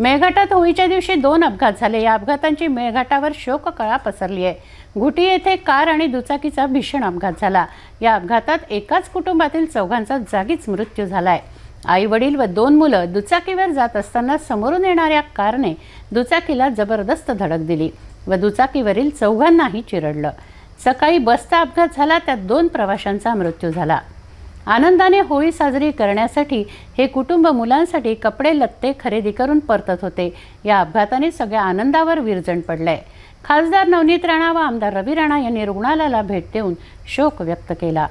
मेळघाटात होळीच्या दिवशी दोन अपघात झाले. या अपघातांची मेळघाटावर शोककळा पसरली आहे घुटी येथे कार आणि दुचाकीचा भीषण अपघात झाला. या अपघातात एकाच कुटुंबातील चौघांचा जागीच मृत्यू झालाय. आई वडील व दोन मुलं दुचाकीवर जात असताना समोरून येणाऱ्या कारने दुचाकीला जबरदस्त धडक दिली व दुचाकीवरील चौघांनाही चिरडलं. सकाळी बसचा अपघात झाला त्यात दोन प्रवाशांचा मृत्यू झाला. आनंदाने होळी साजरी करण्यासाठी हे कुटुंब मुलांसाठी कपडे लत्ते खरेदी करून परतत होते. या अपघाताने सगळ्या आनंदावर विरजण पडलंय. खासदार नवनीत राणा व आमदार रवी राणा यांनी रुग्णालयाला भेट देऊन शोक व्यक्त केला.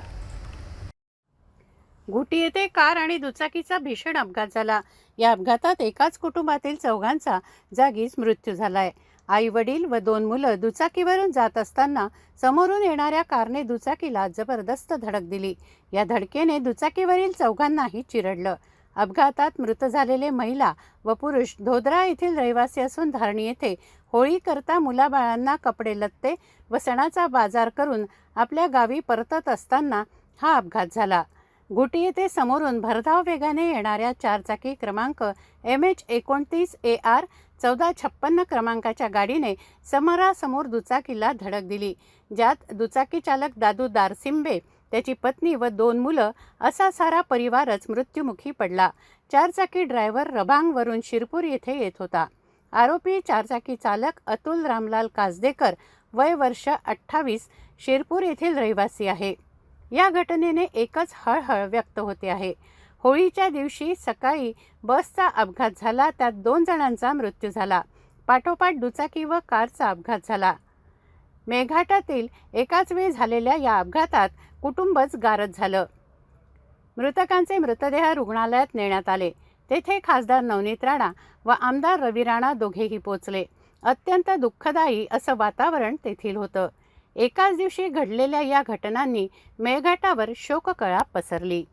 घुटी येथे कार आणि दुचाकीचा भीषण अपघात झाला. या अपघातात एकाच कुटुंबातील चौघांचा जागीच मृत्यू झालाय. आई वडील व दोन मुलं दुचाकीवरून जात असताना समोरून येणाऱ्या कारने दुचाकीला जबरदस्त धडक दिली. या धडकेने दुचाकीवरील चौघांनाही चिरडलं. अपघातात मृत झालेले महिला व पुरुष धोदरा येथील रहिवासी असून धारणी येथे होळी करता मुलाबाळांना कपडे लत्ते व सणाचा बाजार करून आपल्या गावी परतत असताना हा अपघात झाला. घुटी येथे समोरून भरधाव वेगाने येणाऱ्या चारचाकी क्रमांक एम एच एकोणतीस ए आर चौदा छप्पन्न क्रमांकाच्या गाडीने समोरासमोर दुचाकीला धडक दिली ज्यात दुचाकी चालक दादू दारसिंबे त्याची पत्नी व दोन मुलं असा सारा परिवारच मृत्युमुखी पडला. चारचाकी ड्रायव्हर रबांगवरून शिरपूर येथे येत होता. आरोपी चारचाकी चालक अतुल रामलाल कासदेकर वय वर्ष अठ्ठावीस शिरपूर येथील रहिवासी आहे. या घटनेने एकच हळहळ व्यक्त होते आहे. होळीच्या दिवशी सकाळी बसचा अपघात झाला त्यात दोन जणांचा मृत्यू झाला. पाठोपाठ दुचाकी व कारचा अपघात झाला. मेघाटातील एकाच वेळी झालेल्या या अपघातात कुटुंबच गारद झालं. मृतकांचे मृतदेह रुग्णालयात नेण्यात आले. तेथे खासदार नवनीत राणा व आमदार रवी राणा दोघेही पोचले अत्यंत दुःखदायी असं वातावरण तेथील होतं. एकाच दिवशी घडलेल्या या घटनांनी मेळघाटावर शोककळा पसरली.